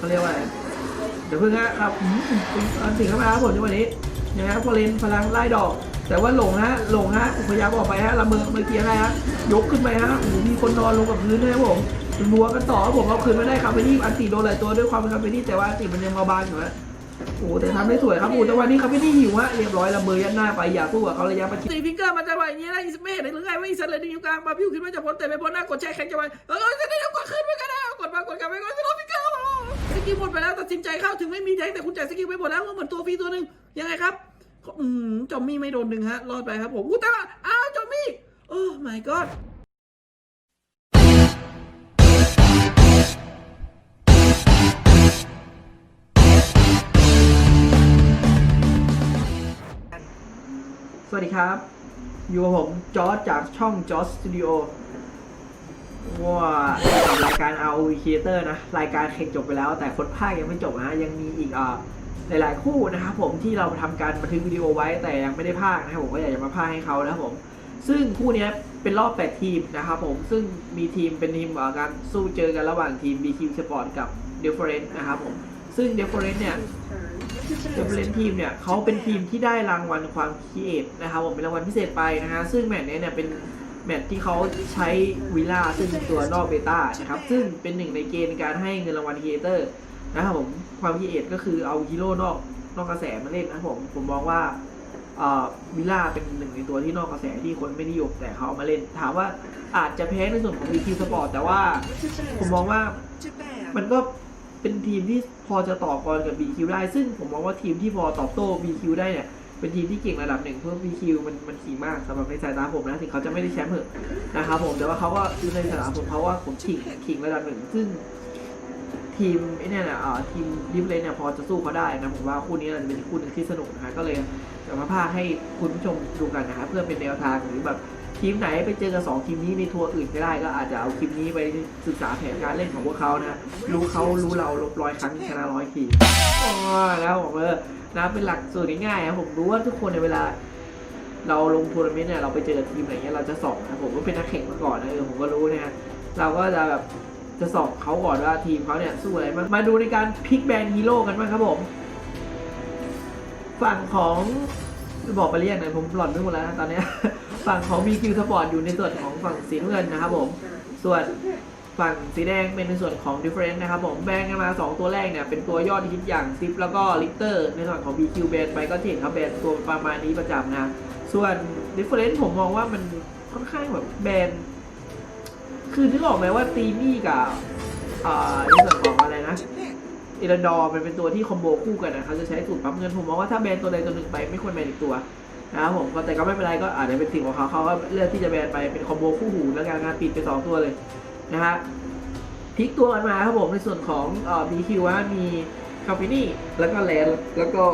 เขาเรียกว่าอะไรเดี๋ยวเพิ่งนะครับอันสิงเข้ามาครับผมในวันนี้นะครับพอเลนพลังไล่ดอก แต่ว่าหลงฮะหลงฮะพยายามออกไปฮะละเมอเมื่อกี้ให้ฮะยกขึ้นไปฮะโอ้โหมีคนนอนลงกับพื้นนะครับผมรัวกันต่อครับผมเอาคืนไม่ได้ครับไปนี่อันตีโดนหลายตัวด้วยความเป็นคาเฟนี่แต่ว่าอันตีมันยังมาบานอยู่ฮะโอ้แต่ทำได้สวยครับโอ้แต่วันนี้คาเฟนี่หิวฮะเรียบร้อยละเมอยัดหน้าไปอย่าสู้กับเขาระยะประชิดตีฟิงเกอร์มันจะไหวอย่างนี้นะอีสไม่เห็นหรือไงว่าอีสันเลยอยู่กลางมาพิวขึ้นมาจะพ้นแต่ไม่พ้นหน้ากดแช่แข็งจะไปเออจะได้กดขึ้นไปกันนะกดมากดกลับไปกดจะรอฟิ สกิลหมดไปแล้วตัดสินใจเข้าถึงไม่มีแทงแต่คุณจ่ายสกิลไปหมดแล้วเหมือนตัวฟรีตัวหนึ่งยังไงครับอืมจอมมี่ไม่โดนหนึ่งฮะรอดไปครับผมอู้ตาอ้าวจอมมี่โอ้ my god สวัสดีครับ อยู่กับผมจอร์จจากช่องจอร์จสตูดิโอ ว่ากับรายการ ROV Creator นะ รายการแข่งจบไปแล้ว แต่คนภาคยังไม่จบนะยังมีอีกอ่าหลายๆคู่นะครับผมที่เราทำการบันทึกวิดีโอไว้แต่ยังไม่ได้พากย์นะครับผมก็อยากจะมาพากย์ให้เขานะครับผม ซึ่งคู่นี้เป็นรอบ 8 ทีมนะครับผมซึ่งมีทีมเป็นทีมการสู้เจอกันระหว่างทีม BQ Sport กับ Different นะครับผมซึ่ง Different เนี่ย Different ทีมเนี่ยเขาเป็นทีมที่ได้รางวัลความคิดเอทนะครับผมเป็นรางวัลพิเศษไปนะฮะซึ่งแมตช์เนี้ยเนี่ยเป็น มตช์ที่เขาใช้วิล่าซึ่งเป็นตัวนอกเบต้านะครับ ซึ่งเป็นหนึ่งในเกณฑ์การให้เงินรางวัลครีเอเตอร์นะครับผมความคิดเอทก็คือเอาฮีโร่นอกนอกกระแสมาเล่นนะครับผมผมมองว่าอ่อวิล่าเป็นหนึ่งในตัวที่นอกกระแสที่คนไม่นิยมแต่เขาเอามาเล่น ถามว่าอาจจะแพ้ในส่วนของ BQ Sport แต่ว่าผมมองว่ามันก็เป็นทีมที่พอจะต่อกรกับ BQ ได้ ซึ่งผมมองว่าทีมที่พอตอบโต้ BQ ได้เนี่ย เป็นทีมที่เก่งระดับหนึ่งเพิ่ม BQ มันมันขี่มากสำหรับในสายตาผมนะถึงเขาจะไม่ได้แชมป์เหอะนะครับผมแต่ว่าเขาก็คือในสายตาผมเขาว่าผมขิงขิงระดับหนึ่งซึ่งทีมไอ้เนี่ยนะอ่าทีมดิฟเลนเนี่ยพอจะสู้เขาได้นะผมว่าคู่นี้จะเป็นคู่หนึ่งที่สนุกนะฮะก็เลยจะมาพาให้คุณผู้ชมดูกันนะฮะเพื่อเป็นแนวทางหรือแบบทีมไหนไปเจอกับสองทีมนี้ในทัวร์อื่นก็ได้ก็อาจจะเอาคลิปนี้ไปศึกษาแผนการเล่นของพวกเขานะรู้เขารู้เราลบร้อยครั้งชนะร้อยทีอ๋อแล้วผมเออ นะเป็นหลักสูตรง่ายๆครับผมรู้ว่าทุกคนในเวลา เราลงทัวร์นาเมนต์เนี่ยเราไปเจอทีมไหนเนี่ยเราจะสอบนะผมก็เป็นนักแข่งมาก่อนนะเออผมก็รู้นะฮะเราก็จะแบบจะสอบเขาก่อนว่าทีมเขาเนี่ยสู้อะไรบ้ามาดูในการพลิกแบนฮีโร่กันบ้างครับผม ฝั่งของบอกไปเรียกหน่อยผมหล่อนไปหมดแล้วนะตอนนี้ ฝั่งของ BQ Sport อยู่ในส่วนของฝั่งสีน้ำเงินนะครับผม ส่วน ฝั่งสีแดงเป็นในส่วนของ Different นะครับผมแบนกันมา 2 ตัวแรกเนี่ย เป็นตัวยอดฮิตอย่างซิปแล้วก็ลิเตอร์ในส่วนของ BQ แบนไปก็เห็นครับแบนตัวประมาณนี้ประจำนะ ส่วน Different ผมมองว่ามันค่อนข้างแบบแบนคือนึกออกไหมว่าตีมี่กับอ่าในส่วนของอะไรนะเอรันดอร์มันเป็นตัวที่คอมโบคู่กันนะเขาจะใช้สูตรปั๊มเงินผมมองว่าถ้าแบนตัวใดตัวหนึ่งไปไม่ควรแบนอีกตัวนะครับผมแต่ก็ไม่เป็นไรก็อาจจะเป็นสิ่งของเขาเขาก็เลือกที่จะแบนไปเป็นคอมโบคู่หูแล้วกันงานปิดไปสองตัวเลย นะฮะพลิกตัวกันมาครับผมในส่วนของเอ่อ BQ ว่ามีคาเฟนี่แล้วก็แลนแล้วก็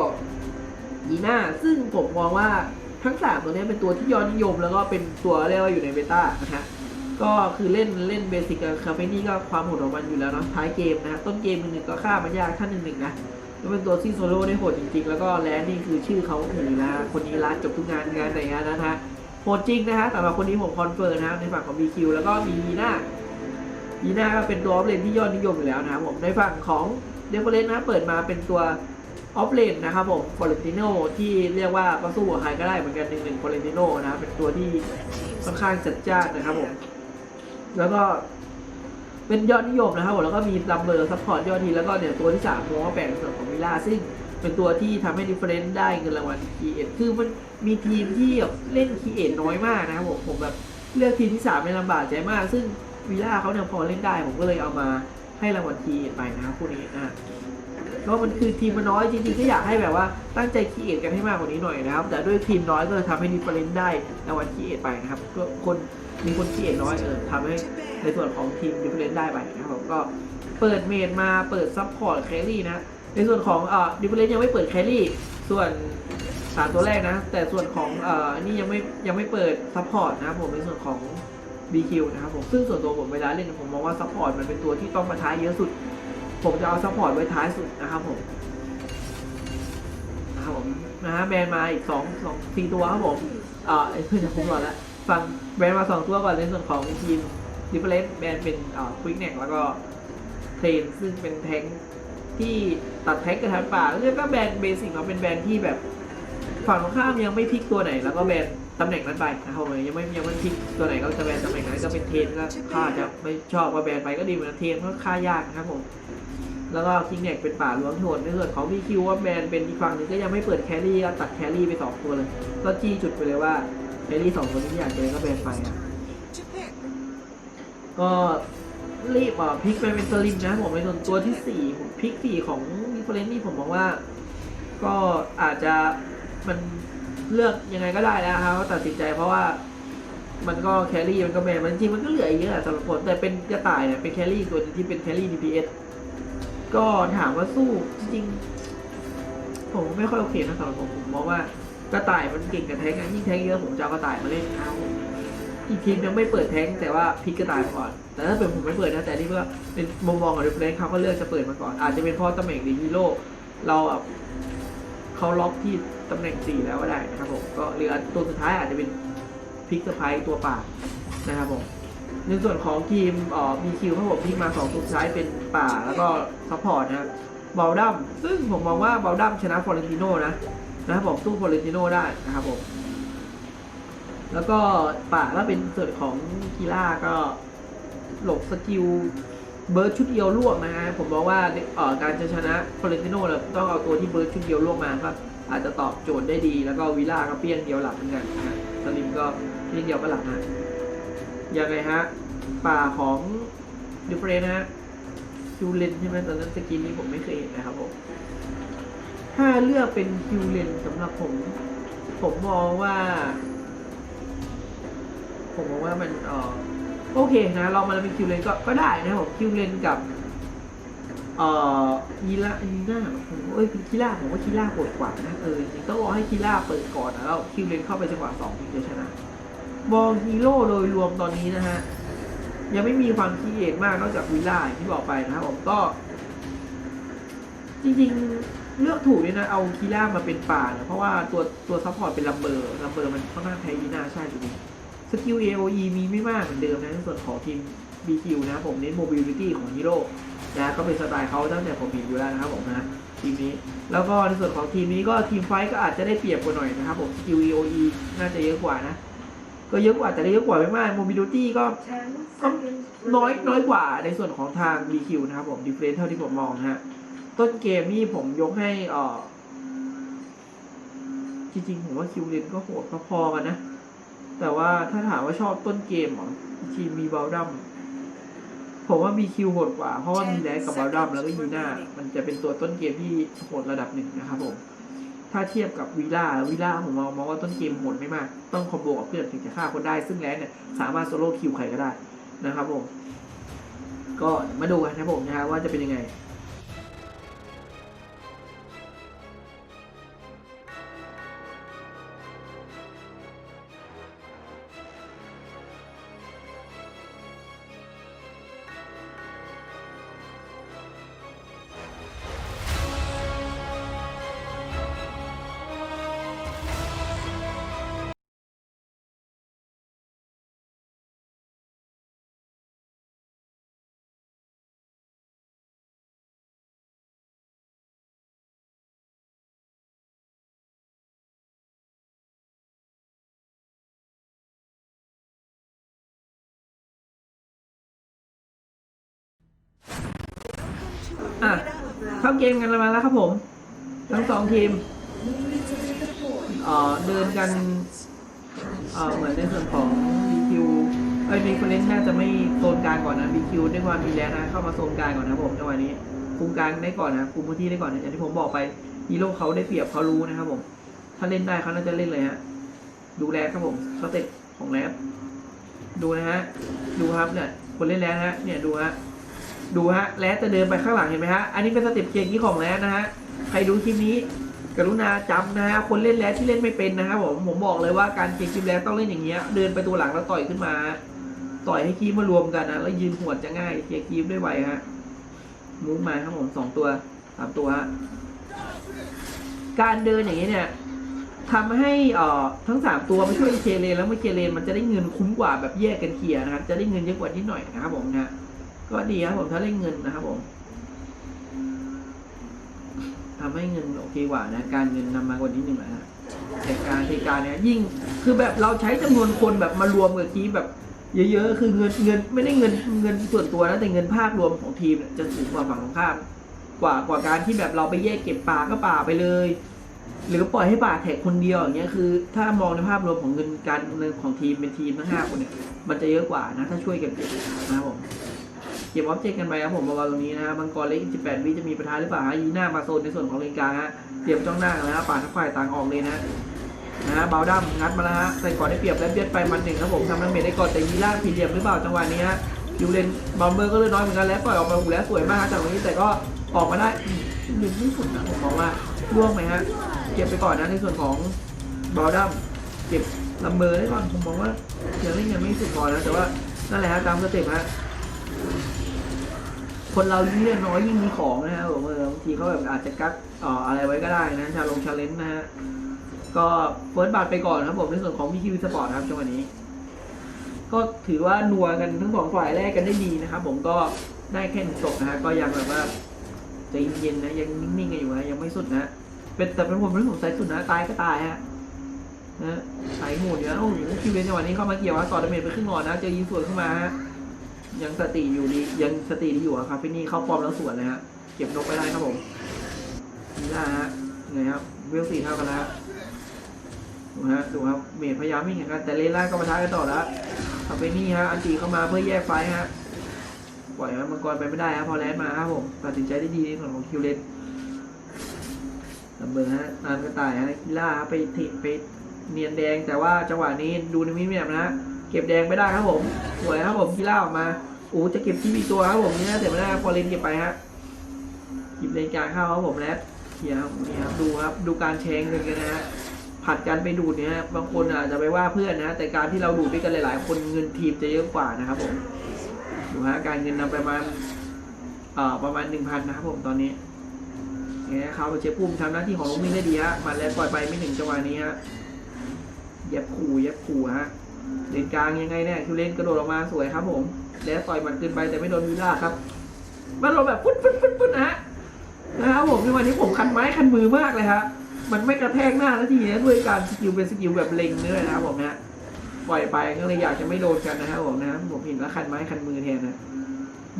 ยีน่าซึ่งผมมองว่าทั้งสามตัวนี้เป็นตัวที่ยอดนิยม แล้วก็เป็นตัวเรียกว่าอยู่ในเบต้านะฮะก็คือเล่นเล่นเบสิกกับคาเฟนี่ก็ความโหดของมันอยู่แล้วเนาะท้ายเกมนะต้นเกมหนึ่งก็ฆ่ามันยากขั้นหนึ่งๆนะก็เป็นตัวที่โซโล่ได้โหดจริงๆ แล้วก็แลนนี่คือชื่อเขาถือนะคนนี้ร้านจบทุกงานงานไหนงานนั้นฮะโหดจริงนะฮะสำหรับคนนี้ผมคอนเฟิร์มนะในฝั่งของ BQ แล้วก็มียีน่า ยีน่าก็เป็นตัวออฟเลนที่ยอดนิยมอยู่แล้วนะครับผมในฝั่งของเดฟเฟเลนนะเปิดมาเป็นตัวออฟเลนนะครับผมฟอเรนติโนที่เรียกว่าก็สู้กับใครก็ได้เหมือนกันหนึ่งหนึ่งฟอเรนติโนนะเป็นตัวที่ค่อนข้างจัดจ้านนะครับผมแล้วก็เป็นยอดนิยมนะครับผมแล้วก็มีลัมเบอร์ซัพพอร์ตยอดทีแล้วก็เนี่ยตัวที่สามมองแปลงส่วนของมิล่าซึ่งเป็นตัวที่ทำให้ดิเฟรนซ์ได้เงินรางวัลคีเอทคือมันมีทีมที่แบบเล่นคีเอทน้อยมากนะครับผมผมแบบเลือกทีมที่สามในลำบากใจมาก ซึ่ง วิล่าเขาเนี่ยพอเล่นได้ผมก็เลยเอามาให้รางวัลคีไปนะครับคู่นี้นะก็มันคือทีมมันน้อยจริงๆก็อยากให้แบบว่าตั้งใจคีเอทกันให้มากกว่านี้หน่อยนะครับ แต่ด้วยทีมน้อยก็เลยทำให้ดิเฟรนซ์ได้รางวัลคีเอทไปนะครับก็คนมีคนคีเอทน้อยเออทำให้ในส่วนของทีมดิฟเฟนได้ไปนะครับผมก็เปิดเมดมาเปิดซับพอร์ตแครี่นะในส่วนของเอ่อดิฟเฟนยังไม่เปิดแครี่ส่วนสามตัวแรกนะ แต่ส่วนของเอ่อนี่ยังไม่ยังไม่เปิดซัพพอร์ตนะผมในส่วนของ BQ นะครับผมซึ่งส่วนตัวผมเวลาเล่นผมมองว่าซัพพอร์ตมันเป็นตัวที่ต้องมาท้ายเยอะสุด ผมจะเอาซัพพอร์ตไว้ท้ายสุดนะครับผมนะครับผมนะฮะแบนมาอีกสองสองสี่ตัวครับผมเอ่อเพื่อนจะผมก่อนละฟังแบนมาสองตัวก่อนในส่วนของทีมดิฟเฟลนแบนเป็นอ่าควิกเน็กแล้วก็เทรนซึ่งเป็นแทงที่ตัดแท็กกระทันป่าแล้วก็แบนเบสิกมาเป็นแบนที่แบบฝั่งตรงข้ามยังไม่พลิกตัวไหน แล้วก็แบน ตำแหน่งนั้นไปนะครับผมยังไม่ยังไม่พลิกตัวไหนก็จะแบนตำแหน่งนั้นก็เป็นเทนก็ค่าจะไม่ชอบก็แบนไปก็ดีเหมือนกันเทนก็ค่ายากนะครับผมแล้วก็คิงเน็กเป็นป่าล้วงโหดในส่วนของพีคิวว่าแบนเป็นอีกฝั่งนึงก็ยังไม่เปิดแครี่ก็ตัดแครี่ไปสองตัวเลยก็จี้จุดไปเลยว่าแครี่สองคนที่อยากเจอก็แบนไปอะก็รีบอะพลิกไปเป็นสลิมนะผมในส่วนตัวที่สี่ผมพลิกสี่ของนิโคเลนนี่ผมมองว่า ก็อาจจะมัน เลือกยังไงก็ได้แล้วครับตัดสินใจเพราะว่ามันก็แครี่มันก็แบนมันจริงมันก็เหลืออีกเยอะสำหรับผมแต่เป็นกระต่ายเนี่ยเป็นแครี่ตัวนที่เป็นแครี่ DPS ก็ถามว่าสู้จริงผมไม่ค่อยโอเคนะสำหรับผมผมมองว่ากระต่ายมันเก่งกับแท้งยิ่งแท้งเยอะผมจะเอากระต่ายมาเล่นเอาอีกทีมยังไม่เปิดแท้งแต่ว่าพิกกระต่ายก่อน แต่ถ้าเป็นผมไม่เปิดนะแต่นี่เพื่อเป็นมุมมองของเดฟเลนเขาก็เลือกจะเปิดมาก่อนอาจจะเป็นเพราะตำแหน่งดีฮีโร่เราอะ เขาล็อกที่ตำแหน่งสี่แล้วก็ได้นะครับผมก็เหลือตัวสุดท้ายอาจจะเป็นพิกสไปตัวป่านะครับผมในส่วนของทีมอ่อมีคิวครับผมที่มาสองตัวสุดท้ายเป็นป่าแล้วก็ซัพพอร์ตนะครับเบลดัมซึ่งผมมองว่าเบลดัมชนะฟอเรนติโนนะนะครับผมสู้ฟอเรนติโนได้นะครับผมแล้วก็ป่าก็เป็นส่วนของกีล่าก็หลบสกิล เบิร์ดชุดเดียวล่วงนะฮะผมมองว่าเอ่อการจะชนะฟอเรนติโนเราต้องเอาตัวที่เบิร์ดชุดเดียวล่วงมาก็อาจจะตอบโจทย์ได้ดี แล้วก็วิล่าก็เปี้ยงเดียวหลับเหมือนกันนะสลิมก็เปี้ยงเดียวก็หลับนะยังไงฮะป่าของดิฟเฟรนนะฮะคิวเลนใช่ไหมตอนนั้นสกินนี้ผมไม่เคยเห็นนะครับผมถ้าเลือกเป็นคิวเลนสำหรับผม ผมมองว่า ผมมองว่ามันเออ โอเคนะลองมาเป็นคิวเลนก็ก็ได้นะครับผมคิวเลนกับ เอ่อยีลายีน่าผมเอ้ยคีล่าผมว่าคีล่าโหดกว่านะเออจริงต้องรอให้คีล่าเปิดก่อนนะแล้วคิวเลนเข้าไปจังหวะสองถึงจะชนะมองฮีโร่โดยรวมตอนนี้นะฮะยังไม่มีความคิดเอกมากนอกจากวิลล่าที่บอกไปนะครับผมก็ จริงๆเลือกถูกเลยนะ เอาคีล่ามาเป็นป่านะเพราะว่าตัวตัวซัพพอร์ตเป็นลัมเบอร์ลัมเบอร์มันค่อนข้างแพ้ยีน่าใช่จริง สกิล AOE มีไม่มากเหมือนเดิมนะในส่วนของทีม BQ นะผมเน้น mobility ของฮีโร่นะก็เป็นสไตล์เขาตั้งแต่ผมมีอยู่แล้วนะครับผมนะทีมนี้ แล้วก็ในส่วนของทีมนี้ก็ทีมไฟท์ก็อาจจะได้เปรียบกว่าหน่อยนะครับผมสกิล AOE น่าจะเยอะกว่านะ ก็เยอะกว่าแต่ได้เยอะกว่าไม่มาก mobility ก็ก็น้อยน้อยกว่าในส่วนของทาง BQ นะครับผมดิเฟรนเท่าที่ผมมองนะฮะต้นเกมนี่ผมยกให้อ่อจริงๆผมว่าคิวเลนก็โหดพอๆกันนะ แต่ว่าถ้าถามว่าชอบต้นเกมเหรอทีมมีบาลดัมผมว่ามีคิวโหดกว่า เพราะว่ามีแลกกับบาลดัมแล้วก็ยีน่ามันจะเป็นตัวต้นเกมที่โหดระดับหนึ่งนะครับผมถ้าเทียบกับวีล่าวีล่าผมมองมองว่าต้นเกมโหดไม่มาก ต้องคอมโบกับเพื่อนถึงจะฆ่าคนได้ ซึ่งแลนเนี่ยสามารถโซโล่คิวใครก็ได้นะครับผม ก็มาดูกันนะครับผมนะฮะว่าจะเป็นยังไง อะเข้าเกมกันมาแล้วครับผม ทั้งสองทีมเอ่อเดินกันเอ่อเหมือนในส่วนของ BQ เอ้ยมีคนเล่นน่าจะไม่โซนกลางก่อนนะ BQ ด้วยความมีแรงนะ เข้ามาโซนกลางก่อนนะผมจังหวะนี้คุมกลางได้ก่อนนะคุมพื้นที่ได้ก่อนนะอย่างที่ผมบอกไปฮีโร่เขาได้เปรียบเขารู้นะครับผม ถ้าเล่นได้เขาน่าจะเล่นเลยฮะดูแลครับผมสเต็ปของแรปดูนะฮะ ดูครับเนี่ยคนเล่นแรปนะฮะเนี่ยดูฮะ ดูฮะแรดจะเดินไปข้างหลังเห็นไหมฮะ อันนี้เป็นสเต็ปเกมนี้ของแรดนะฮะ ใครดูคลิปนี้กรุณาจำนะฮะ คนเล่นแรดที่เล่นไม่เป็นนะครับผม ผมบอกเลยว่าการเกมคลิปแรดต้องเล่นอย่างเงี้ย เดินไปตัวหลังแล้วต่อยขึ้นมา ต่อยให้คีบมารวมกันนะ แล้วยืนหัวจะง่ายเคลียร์คีบได้ไวฮะ มูฟมาครับผมสองตัวสามตัวฮะ การเดินอย่างนี้เนี่ยทำให้เอ่อทั้งสามตัวมาช่วยเคเลนแล้วเมื่อเคเลนมันจะได้เงินคุ้มกว่าแบบแยกกันเคลียร์นะครับ จะได้เงินเยอะกว่านิดหน่อยนะครับผมนะ ก็ดีครับผมถ้าได้เงินนะครับผมทำให้เงินโอเคกว่านะ การเงินนำมากว่านี้หนึ่งแหละฮะแต่การเหตุการณ์เนี้ยยิ่งคือแบบเราใช้จำนวนคนแบบมารวมกับทีมแบบ เยอะๆ คือเงินเงินไม่ได้เงินเงินส่วนตัวนะแต่เงินภาพรวมของทีมเนี่ยจะสูงกว่าฝั่งตรงข้ามกว่ากว่าการที่แบบเราไปแยกเก็บป่าก็ป่าไปเลย หรือปล่อยให้ป่าแท็กคนเดียวอย่างเงี้ยคือ ถ้ามองในภาพรวมของเงินการเงินของทีมเป็นทีมทั้งห้าคนเนี่ยมันจะเยอะกว่านะ ถ้าช่วยกันเก็บนะครับผม ก็บออบเจกต์กันไปครับผมเบาๆตรงนี้นะฮะมังกรเล็ก18วิจะมีประธานหรือเปล่าฮะยีหน้ามาโซนในส่วนของเลนกลางฮะเตรียมจ้องหน้ากันแล้วฮะป่าทั้งฝ่ายต่างออกเลยนะนะฮะเบาดัมงัดมาแล้วฮะใส่ก่อนได้เปรียบแล้วเบียดไปมันหนึ่งครับผมทำน้ำเมทได้ก่อนแต่ยีล่าผีเหลี่ยมหรือเปล่าจังหวะนี้ฮะยูเลนบอมเบอร์ก็เลยน้อยเหมือนกันแล้วปล่อยออกมาหูแล้วสวยมากฮะจากตรงนี้แต่ก็ออกมาได้หนึ่งที่สุดนะผมมองว่าล่วงไหมฮะเก็บไปก่อนนะในส่วนของเบาดั้มเก็บลำเบอร์ได้ก่อนผมมองว่ายังเล่นยังไม่สุดพอนะแต่ว่านั่นแหละฮะตามสเต็ปฮะ คนเรายิ่งเล่นน้อยยิ่งมีของนะฮะผมบางทีเขาแบบอาจจะกักอ่ออะไรไว้ก็ได้นะชาลงชาเลนจ์นะฮะก็เฟิร์สบัตรไปก่อนครับผมในส่วนของ BQ Sport ครับจังหวะนี้ ก็ถือว่านัวกันทั้งสองฝ่ายแรกกันได้ดีนะครับผมก็ได้แค่หนึ่งศพนะฮะก็ยังแบบว่าใจเย็นๆนะยังนิ่งๆกันอยู่นะยังไม่สุดนะเป็นแต่เป็นผมเรื่องของสายสุดนะตายก็ตายฮะนะสายโหดอยู่นะโอ้โหคิวเลนจังหวะนี้เข้ามาเกี่ยวฮะต่อดาเมจไปครึ่งหลอดนะเจอยิงสวนเข้ามาฮะ ยังสติอยู่ดียังสติดีอยู่อะครับพี่นี่เข้าปอมแล้วสวนเลยฮะเก็บนกไปได้ครับผมนี่นะฮะไงครับเวลสี่เท่ากันแล้วดูฮะดูครับเมดพยายามไม่แข่งกันแต่เลนล่าก็มาท้ากันต่อแล้วทำไปนี่ฮะอันตีเข้ามาเพื่อแยกไฟฮะปล่อยมังกรไปไม่ได้ฮะพอแลนมาครับผมตัดสินใจได้ดีในส่วนของคิวเลนลำเบอร์ฮะตามกระต่ายฮะกีล่าฮะไปเทไปเนียนแดงแต่ว่าจังหวะนี้ดูในมินิแมนะฮะ เก็บแดงไม่ได้ครับผมสวยครับผมกีล่าออกมาโอ้จะเก็บที่มีตัวครับผมเนี่นะแต่ไม่ได้ครับพอเลนเก็บไปฮะหยิบเลนกลางเข้าครับผมแล้วเคลียครับนี่ครับดูครับดูการแชงกันนะฮะผัดกันไปดูดเนี่ยฮะบางคนอาจจะไปว่าเพื่อนนะแต่การที่เราดูดด้วยกันหลายๆ คนเงินทีมจะเยอะกว่านะครับผมดูฮะการเงินนำไประมาณเอ่อประมาณหนึ่งพันนะครับผมตอนนี้เนี่ยเขาเชฟพุ่มทำหน้าที่ของลงมินได้ดีฮะมาแล้วปล่อยไปไม่ถึงจังหวะนี้ฮะย็บขู่ย็บขู่ฮะ เลนกลางยังไงเนี่ยคิวเลนกระโดดออกมาสวยครับผม แล้วต่อยมันขึ้นไปแต่ไม่โดนวิลล่าครับ มันลงแบบฟุ๊ดฟุ๊ดฟุ๊ดฟุ๊ดนะฮะนะครับผมในวันนี้ผมคันไม้คันมือมากเลยฮะมันไม่กระแทกหน้าแล้วทีนี้ด้วยการสกิลเป็นสกิลแบบเล็งด้วยนะครับผมนะปล่อยไปก็เลยอยากจะไม่โดนกันนะครับผมนะผมเห็นแล้วคันไม้คันมือแทนนะ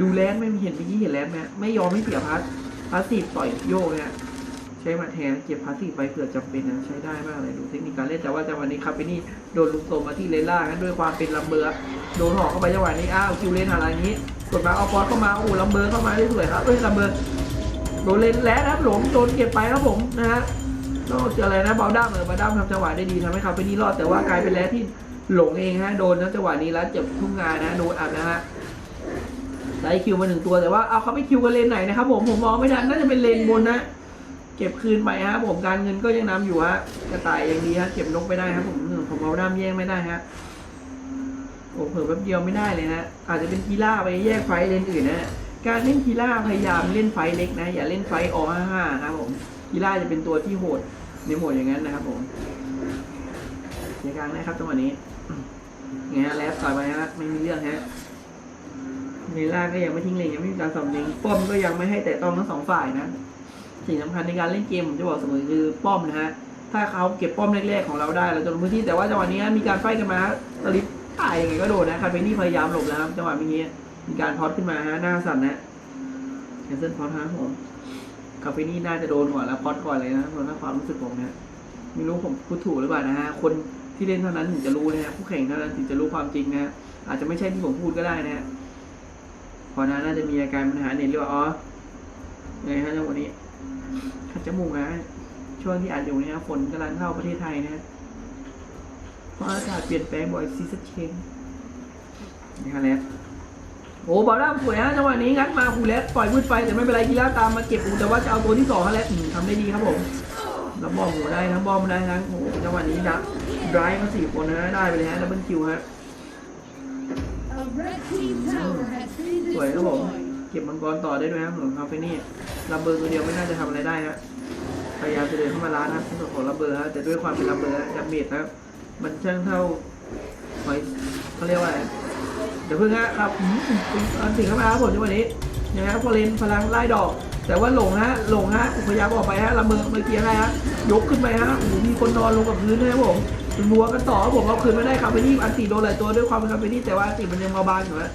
ดูแลนไม่มีเห็นเมื่อกี้เห็นแลนไหมไม่ยอมไม่เสียพัสพาสซีฟต่อยโยกเนี่ย ช้มาแทนเก็บพาสซีฟไปเผื่อจำเป็นนะใช้ได้มากเลยดูเทคนิคการเล่นแต่ว่าจังหวะนี้ครับไปนี่โดนลุกโซมมาที่เลนล่ากันด้วยความเป็นลำเบอร์โดนหอกเข้าไปจังหวะนี้อ้าวคิวเลนอะไรนี้กดมาเอาฟอสเข้ามาโอ้โหลำเบอร์เข้ามาได้สวยครับเอ้ยลำเบอร์โดนเลนแล้วนะครับหลงโดนเก็บไปครับผมนะฮะนอกจากอะไรนะบอลด้ามเออบอลด้ามทำจังหวะได้ดีทำให้เขาไปนี่รอดแต่ว่ากลายเป็นแล้วที่หลงเองฮะโดนนะจังหวะนี้แล้วเจ็บทุ่งงานนะโดนอัดนะฮะได้คิวมาหนึ่งตัวแต่ว่าเอาเขาไปคิวกันเลนไหนนะครับผมผมมองไม่ทันน่าจะเป็นเลนบนนะ เก็บคืนไปฮะผมการเงินก็ยังนำอยู่ฮะกระต่ายอย่างดีฮะเก็บนกไปได้ครับผมผมเอาด้ามแย่งไม่ได้ฮะโอ้เผื่อแป๊บเดียวไม่ได้เลยนะอาจจะเป็นกีฬาไปแยกไฟเลนอื่นนะการเล่นกีฬาพยายามเล่นไฟเล็กนะ อย่าเล่นไฟอห้าห้าครับผมกีฬาจะเป็นตัวที่โหดในโหมดอย่างนั้นนะครับผมเสียกลางนะครับจังหวะนี้ไงฮะแลฟต่อยไปฮะไม่มีเรื่องฮะเนล่าก็ยังไม่ทิ้งเลยยังไม่มีการสอบยิงป้อมก็ยังไม่ให้แตะต้องทั้งสองฝ่ายนะ สิ่งสำคัญในการเล่นเกมผมจะบอกเสมอคือป้อมนะฮะถ้าเขาเก็บป้อมแรกๆของเราได้เราจะลงพื้นที่แต่ว่าจังหวะนี้มีการไฟกันมาตลิปตายยังไงก็โดนนะคาเฟนี่พยายามหลบแล้วครับจังหวะเมื่อกี้มีการพอดขึ้นมาฮะหน้าสั่นนะแคนเซิลพอดฮะผมคาเฟนี่น่าจะโดนก่อนแล้วพอดก่อนเลยนะส่วนถ้าความรู้สึกผมเนี่ยไม่รู้ผมพูดถูกหรือเปล่านะฮะคนที่เล่นเท่านั้นถึงจะรู้นะฮะผู้แข่งเท่านั้นถึงจะรู้ความจริงนะฮะอาจจะไม่ใช่ที่ผมพูดก็ได้นะฮะพอนะน่าจะมีอาการปัญหาเน็ตหรือว่าอ๋อไงฮะจังหวะนี้ ขัดจมูกนะช่วงที่อัดอยู่เนี่ยฝนกำลังเข้าประเทศไทยนะฮะเพราะอากาศเปลี่ยนแปลงบ่อยซีซันเชนนี่ฮะแล้วโอ้บอลล่างสวยฮะจังหวะนี้งัดมาคูเลสปล่อยมืดไปแต่ไม่เป็นไรกีฬาตามมาเก็บอูแต่ว่าจะเอาตัวที่สองฮะแล้วอืมทำได้ดีครับผมแล้วบอมหัวได้ทั้งบอมได้ทั้งโอ้โหจังหวะนี้ดับดรายมาสี่คนนะได้ไปเลยฮะดับเบิลคิวฮะ A red team tower has been สวยครับผม destroyed. เก็บมังกรต่อได้ด้วยครับของคาเฟนี่ลัมเบอร์ตัวเดียวไม่น่าจะทำอะไรได้ฮะพยายามจะเดินเข้ามาล้านครับของลัมเบอร์ฮะแต่ด้วยความเป็นลัมเบอร์ดาเมจนะมันช่างเท่าหอยเขาเรียกว่าอะไรเดี๋ยวเพิ่งฮะครับอันถึงเข้ามาครับผมจังหวะนี้นะครับพอเลนพลังไล่ดอก แต่ว่าหลงฮะหลงฮะพยายามออกไปฮะละเมอเมื่อกี้อะไรฮะยกขึ้นไปฮะโอ้โหมีคนนอนลงกับพื้นนะครับผมรัวกันต่อครับผมเอาคืนไม่ได้คาเฟนี่อันตีโดนหลายตัวด้วยความเป็นคาเฟนี่แต่ว่าอันตีมันยังเบาบางอยู่ฮะ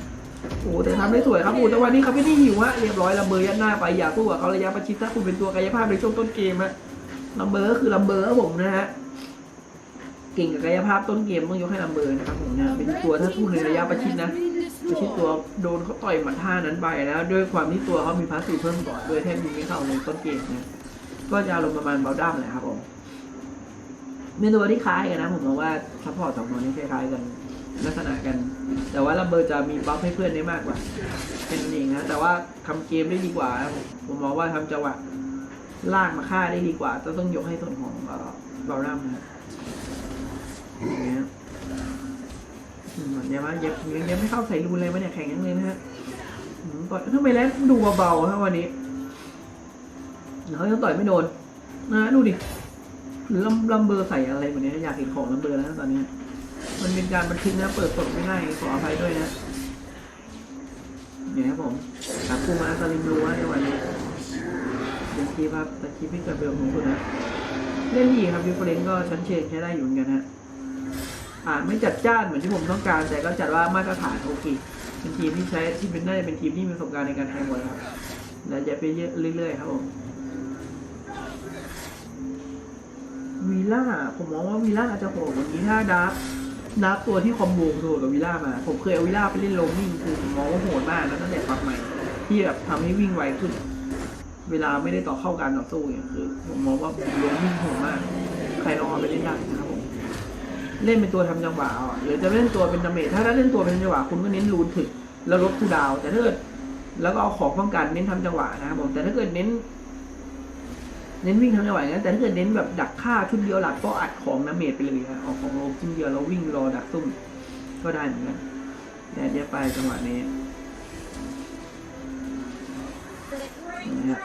โอ้โหแต่ทำได้สวยครับโอ้โหแต่วันนี้คาเฟนี่หิวฮะเรียบร้อยละเมอร์ยัดหน้าไปอย่าสู้กับเขาระยะประชิดถ้าคุณเป็นตัวกายภาพในช่วงต้นเกมฮะลัมเบอร์ก็คือลัมเบอร์ครับผมนะฮะเก่งกับกายภาพต้นเกมต้องยกให้ลัมเบอร์นะครับผมนะเป็นตัวถ้าสู้ในระยะประชิดนะประชิดตัวโดนเขาต่อยหมัดท่านั้นไปแล้ว ด้วยความที่ตัวเขามีพาสซีเพิ่มก่อนด้วยแทบยิงไม่เข้าในต้นเกมเนี่ยก็จะอารมณ์ประมาณเบลด้ามแหละครับผมเป็นตัวที่คล้ายกันนะผมมองว่าซัพพอร์ตสองตัวนี้คล้ายๆกันลักษณะกัน แต่ว่าลัมเบอร์จะมีบัฟให้เพื่อนได้มากกว่า เป็นเองนะแต่ว่าทำเกมได้ดีกว่าผมมองว่าทำจังหวะลากมาฆ่าได้ดีกว่าจะต้องยกให้ส่วนของเอ่อเบลด้ามนะอย่างเงี้ยมเดี๋ยวมาเย็บยังยังไม่เข้าใส่รูนเลยมันเนี่ยแข็งยังเลยนะฮะต่อยทำไมแล้วดูเบาๆฮะวันนี้เขายังต่อยไม่โดนนะดูดิลำลำเบอร์ใส่อะไรแบบนี้อยากเห็นของลำเบอร์แล้วตอนนี้ มันเป็นการบันทึกนะ เปิดสดไม่ได้ขออภัยด้วยนะเนี่ยครับผมครับคูมาสลิมดูว่าในวันนี้เป็นคลิปครับแต่คลิปที่กิดประโยชน์ของคุณนะ เล่นดีครับยูเฟรนก็ชั้นเชิงใช้ได้อยู่เหมือนกันฮะอ่าไม่จัดจ้านเหมือนที่ผมต้องการ แต่ก็จัดว่ามาตรฐานโอเคเป็นทีมที่ใช้ที่เป็นได้เป็นทีมที่มีประสบการณ์ในการแทงบอลครับ และจะไปเยอะเรื่อยๆครับผมวีล่าผมมองว่าวีล่าอาจจะโหดว่านี้ถ้าดับ ดับตัวที่คอมโบโหดกับวีล่ามา ผมเคยเอาวีล่าไปเล่นโลมิ่งคือผมมองว่าโหดมากแล้วตั้งแต่ปรับใหม่ ที่แบบทำให้วิ่งไวขึ้น เวลาไม่ได้ต่อเข้าการต่อสู้เนี่ยคือผมมองว่าโลมิ่งโหดมาก ใครลองเอาไปเล่นได้นะครับผม เล่นเป็นตัวทำจังหวะอาอะหรือจะเล่นตัวเป็นดาเมจถ้าเล่นตัวเป็นจังหวะคุณก็เน้นรูนถึกแล้วลดคูดาวแต่ถ้าเกิดแล้วก็เอาของป้องกันเน้นทำจังหวะนะครับผมแต่ถ้าเกิดเน้น เน้นวิ่งทำจังหวะอย่างนั้นแต่ถ้าเกิดเน้นแบบดักฆ่าชุดเดียวหลักก็อัดของดาเมจไปเลยฮะเอาของโลงชิ้นเดียวแล้ววิ่งรอดักซุ่มก็ได้เหมือนกันแต่เดี๋ยวไปจังหวะนี้นะฮะ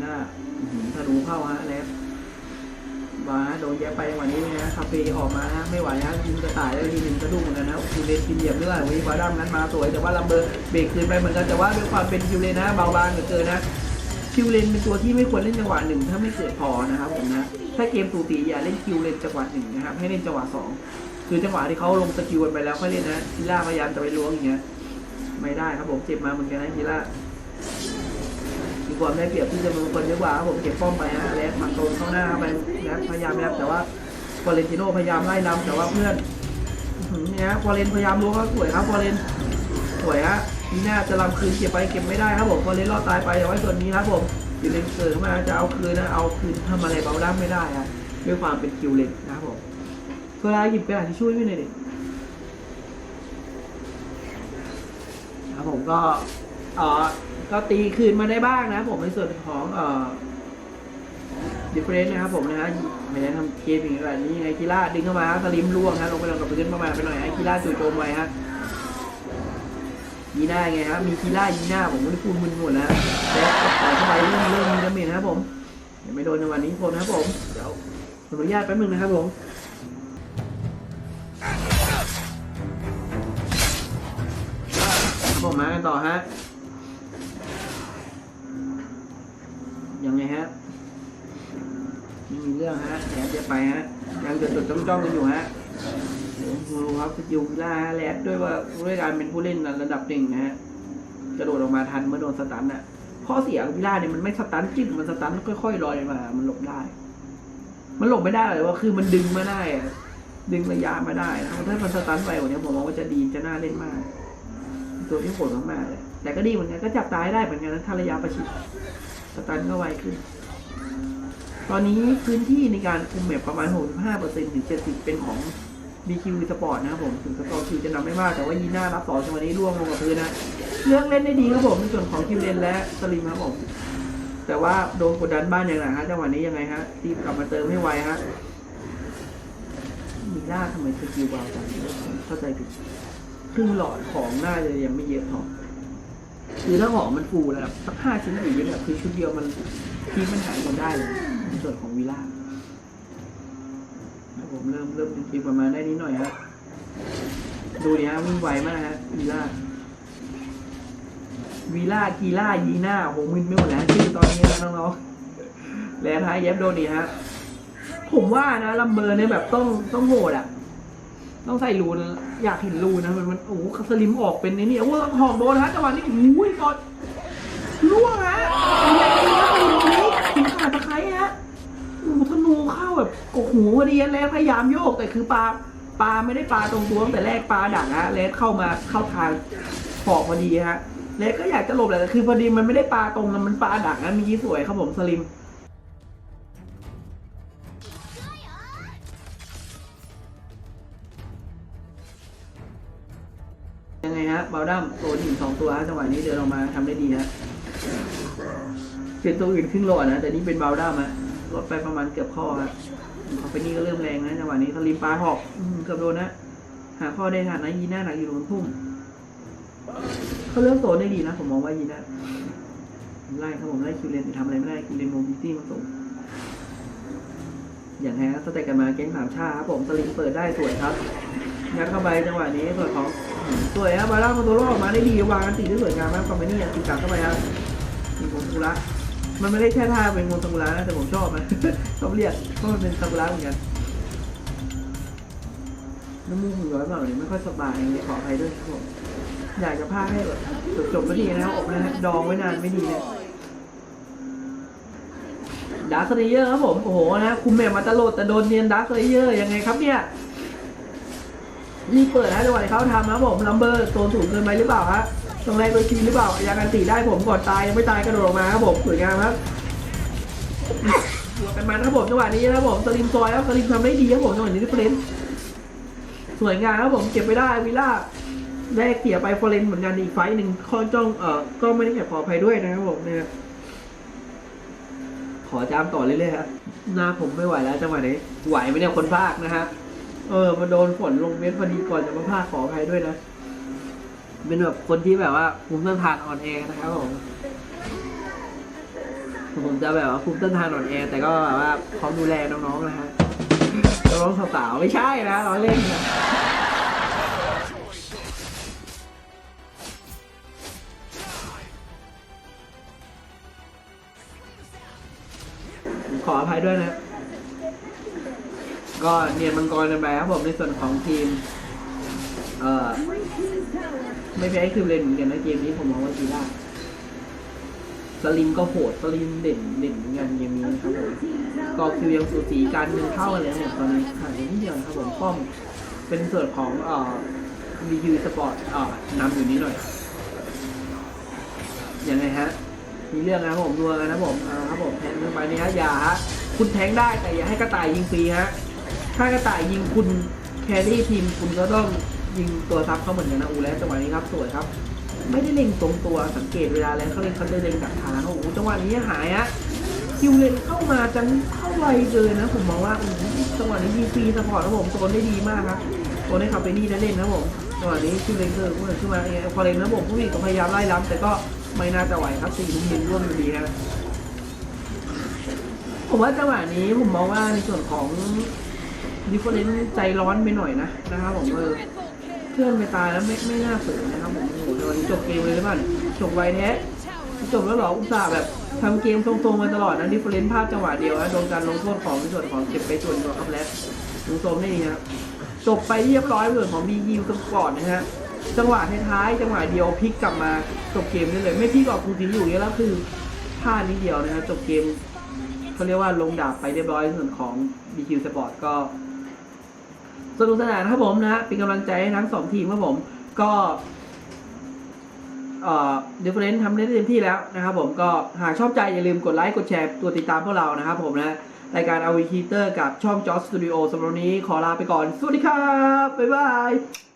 หน้าหือถ้ารู้เข้าฮะแล้วมาโดนแย่ไปวันนี้นะคาเฟ่ออกมาฮะไม่ไหวฮะยิงกระต่ายแล้วทีหนึ่งกระดุ้งเหมือนกันนะคิวเลนกินเหยียบเลือดวันนี้าดัมนั้นมาสวยแต่ว่าลัมเบอร์เบรกคืนไปเหมือนกันแต่ว่าด้วยความเป็นคิวเลนนะเบาบางเหลือเกินนะ คิวเลนเป็นตัวที่ไม่ควรเล่นจังหวะหนึ่งถ้าไม่เกิดพอนะครับผมนะถ้าเกมสูตีอย่าเล่นคิวเลนจังหวะหนึ่งนะครับให้เล่นจังหวะสองคือจังหวะที่เขาลงสกิลกันไปแล้วค่อยเล่นนะทีล่าพยายามจะไปล้วงอย่างเงี้ยไม่ได้ครับผมเจ็บมาเหมือนกันนะทีล่ามีความได้เปรียบที่จะเป็นคนเยอะกว่าครับผมเก็บป้อมไปฮะแล้วหมักโดนเข้าหน้าไปแล้วพยายามแล้วแต่ว่าฟอเรนติโนพยายามไล่นำแต่ว่าเพื่อนเนี่ยฟอเรนพยายามล้วงเขาสวยครับฟอเรน วยฮะนี่น่าจะลำคืนเก็บไปเก็บไม่ได้ครับผมฟอเรนรอดตายไปแต่ว่าส่วนนี้ครับผมอยู่เลนเกิดเข้ามาจะเอาคืนนะเอาคืนทำอะไรเบาด้าไม่ได้ฮะด้วยความเป็นคิวเลนนะครับผมเวลาหยิบกระดาษที่ช่วยไม่หน่อยดิครับผมก็เออก็ตีคืนมาได้บ้างนะผมในส่วนของเอ่อดิเฟรนต์นะครับผมนะฮะไม่ได้ทำเกมอย่างไรนี้ไอคิล่าดึงเข้ามาสลิมล่วงฮะลงไปลงกับพื้นประมาณไปหน่อยไอคิล่าจู่โจมไว้ฮะ ยีน่าไงครับ มีคิล่ายีน่าผมไม่พูดมึนหมดแล้วแล้วก็ต่อเข้าไปเริ่มเริ่มมีดาเมจนะครับผมยังไม่โดนในวันนี้คนนะครับผม เดี๋ยวขออนุญาตแป๊บนึงนะครับผมครับผมมากันต่อฮะ ยังไงฮะไม่มีเรื่องฮะแลดจะไปฮะ ยังจดจดจ้องจ้องๆกันอยู่ฮะ ดูครับสกิลล่าแลดด้วยว่าด้วยการเป็นผู้เล่นระดับหนึ่งนะฮะกระโดดออกมาทันเมื่อโดนสตันอะข้อเสียของวิล่าเนี่ยมันไม่สตันจิ้มมันสตันค่อยๆลอยมา มันหลบได้ มันหลบไม่ได้เลยว่าคือมันดึงมาได้อะดึงระยะมาได้นะถ้ามันสตันไปว่านี้ผมมองว่าจะดีจะน่าเล่นมาก ตัวที่โหดมากๆเลย แต่ก็ดีเหมือนกันก็จับตายได้เหมือนกันนะถ้าระยะประชิดสตันก็ไวขึ้น ตอนนี้พื้นที่ในการคุมแมปประมาณ 65%ถึง 70 เป็นของ BQ Sport นะครับผมถึงสกอร์คิวจะนำไม่มากแต่ว่ายีน่ารับต่อจังหวะนี้ร่วงลงกับพื้นนะเลือกเล่นได้ดีครับผมในส่วนของคิวเลนและสลิมครับผมแต่ว่าโดนกดดันบ้านอย่างหนักฮะจังหวะนี้ยังไงฮะรีบกลับมาเติมให้ไวฮะมีน่าทำไมสกิลเบาจังเข้าใจผิดครึ่งหลอดของหน่าจะยังไม่เยอะพอคือถ้าของมันฟูแล้วสักห้าชิ้นหรือเยอะคือชุดเดียวมันทีมันหายหมดได้เลยในส่วนของวิลล่า ผมเริ่มเริ่มจริงๆประมาณได้นิดหน่อยฮะดูดิฮะวิ่งไวมากฮะวิลล่าวีล่ากีล่ายีน่าโหมึนไม่หมดแล้วชื่อตอนนี้นะน้องๆแล้วท้ายเย็บโดนดีฮะผมว่านะลัมเบอร์เนี่ยแบบต้องต้องโหดอะ ต้องใส่รูนอยากเห็นรูนะมันมันโอ้โหสลิมออกเป็นไอ้นี่โอ้โหหอกโดนฮะจังหวะนี้โอ้ยกอนล่วงฮะใหญ่เลยนะตรงนี้ถึงขาดตะไคร้ฮะโอ้โหธนู เข้าแบบกกหูพอดีแล้วพยายามโยกแต่คือปลาปลาไม่ได้ปลาตรงตัวตั้งแต่แรกปลาดักฮะเลสเข้ามาเข้าทางหอกพอดีฮะเลสก็อยากจะหลบแหละแต่คือพอดีมันไม่ได้ปลาตรงนะมันปลาดักนะเมื่อกี้สวยครับผมสลิมยังไงฮะบาลดัมตัวหินสองตัวฮะจังหวะนี้เดินออกมาทำได้ดีฮะเป็นตัวอื่นครึ่งโลนะแต่นี่เป็นบาลดัมฮะ ลดไปประมาณเกือบข้อฮะเขาไปนี่ก็เริ่มแรงนะจังหวะนี้สลิมปลาหอกเกือบโดนนะหาข้อได้ทันนะยีน่าหนักอยู่ตรงพุ่มเขาเลือกโซนได้ดีนะผมมองว่ายีน่าไล่ครับผมไล่คิวเลนทำอะไรไม่ได้คิวเลนโมบิตี้มาส่งอย่างแฮะสเต็กกันมาเก้งสามชาครับผมสลิมเปิดได้สวยครับงัดเข้าไปจังหวะนี้ส่วนของสวยครับบาร่ามาตัวรอดออกมาได้ดีวางกันตีได้สวยงามมากคอมเมนี่ตีกลับเข้าไปครับมีโมซากุระ มันไม่ได้แค่ท่าเป็นโมซากุระนะแต่ผมชอบมันชอบเรียกเพราะมันเป็นซากุระเหมือนกันน้ำมูกหย้อยเปล่าเนี่ยไม่ค่อยสบายเลยขออภัยด้วยครับผมอยากจะพากให้แบบจบๆไม่ดีนะครับอบนะฮะดองไว้นานไม่ดีเนี่ยดาร์คเลเยอร์ครับผม โอ้โหนะคุมแมวมาตลอดแต่โดนเนียนดาร์คเลเยอร์ยังไงครับเนี่ยนี่เปิดนะจังหวะที่เขาทำนะครับผมลัมเบอร์โซนสูงเกินไปหรือเปล่าฮะ ตรงแรกโดยชีหรือเปล่ายากันตีได้ผมก่อนตายยังไม่ตายกระโดดออกมาครับผมสวยงามครับบวกกันมาครับผมจังหวะนี้นะครับผมสลิมซอยครับสลิมทำได้ดีครับผมจังหวะนี้ที่เฟรนสวยงามครับผมเก็บไปได้วิลล่าแรกเสียไปฟอร์เรนเหมือนกันอีกไฟต์หนึ่งข้อจ้องเออก็ไม่ได้แอบขออภัยด้วยนะครับผมเนี่ยขอจามต่อเรื่อยๆครับหน้าผมไม่ไหวแล้วจังหวะนี้ไหวไหมเนี่ยคนภาคนะฮะเออมาโดนฝนลงเม็ดพอดีก่อนจะมาพาคขออภัยด้วยนะ เป็นแบบคนที่แบบว่าภูมิต้านทานอ่อนแอนะครับผมผมจะแบบว่าภูมิต้านทานอ่อนแอแต่ก็แบบว่าพร้อมดูแลน้องๆนะฮะน้องสาวๆไม่ใช่นะเราเล่นนะผมขออภัยด้วยนะ ก็เนียนมังกรกันไปครับผมในส่วนของทีม เอ่อ ไม่แพ้คือเลนเหมือนกันนะเกมนี้ผมมองว่าดีได้สลิมก็โหดสลิมเด่นเด่นเหมือนกันเกมนี้นะครับผมก็คิวยังสูสีกันหนึ่งเท่ากันเลยนะตอนนี้ห่างนิดเดียวนะครับผมป้อมเป็นส่วนของเอ่อวียูสปอร์ตเอ่อนำอยู่นี้หน่อยยังไงฮะมีเรื่องนะครับผมรัวกันนะครับผมอ่าครับผมแทงลงไปนี่ฮะอย่าฮะคุณแทงได้แต่อย่าให้กระต่ายยิงฟรีฮะถ้ากระต่ายยิงคุณแครี่ทีมคุณก็ต้อง ยิงตัวซับเขาเหมือนกันนะอูแล้วจังหวะนี้ครับสวยครับ ไม่ได้เล็งตรงตัวสังเกตเวลาแล้วเขาเล็งเขาจะเล็งดักทางโอ้โหจังหวะนี้หายฮะคิวเลนเข้ามาจังเข้าไวเกินนะ ผมมองว่าจังหวะนี้ยิงฟรีสปอร์ตนะผมโซนได้ดีมากครับโซนได้ขับไปนี่ได้เล่นนะผมจังหวะนี้คิวเลนเกิดขึ้นมาเองพอเลนนะผมผู้หญิงก็พยายามไล่ล้ำแต่ก็ไม่น่าจะไหวครับสี่ลุมยิงร่วมอยู่ดีฮะผมว่าจังหวะนี้ผมมองว่าในส่วนของดิฟเฟอเรนซ์ใจร้อนไปหน่อยนะนะครับผมเออ พื่อนไปตายแล้วไม่ไม่น่าฝืนนะครับผมโอ้โหเดี๋ยววันนี้จบเกมเลยหรือเปล่าจบไวแท้จบแล้วหรออุตส่าห์แบบทำเกมตรงๆมาตลอดนะดิฟเฟเรนซ์พลาดจังหวะเดียวนะโดนการลงโทษของในส่วนของเก็บไปส่วนตัวครับแล้วดูโซมได้ดีครับจบไปเรียบร้อยส่วนของบียิวสปอร์ตนะฮะจังหวะท้ายๆจังหวะเดียวพลิกกลับมาจบเกมได้เลย ไม่พลิกออกคูทีอยู่อย่างนี้ยแล้วคือพลาดนิดเดียวนะครับจบเกมเขาเรียกว่าลงดาบไปเรียบร้อยส่วนของ BQ Sport ก็ สนุกสนานครับผมนะฮะเป็นกำลังใจให้ทั้งสองทีมครับผม ก็เอ่อดิฟเฟรนซ์ทำได้เต็มที่แล้วนะครับผมก็หากชอบใจอย่าลืมกดไลค์กดแชร์ตัวติดตามพวกเรานะครับผมนะรายการเอาวีคีเตอร์กับช่องจอสตูดิโอสำหรับนี้ขอลาไปก่อน สวัสดีครับ บ๊ายบาย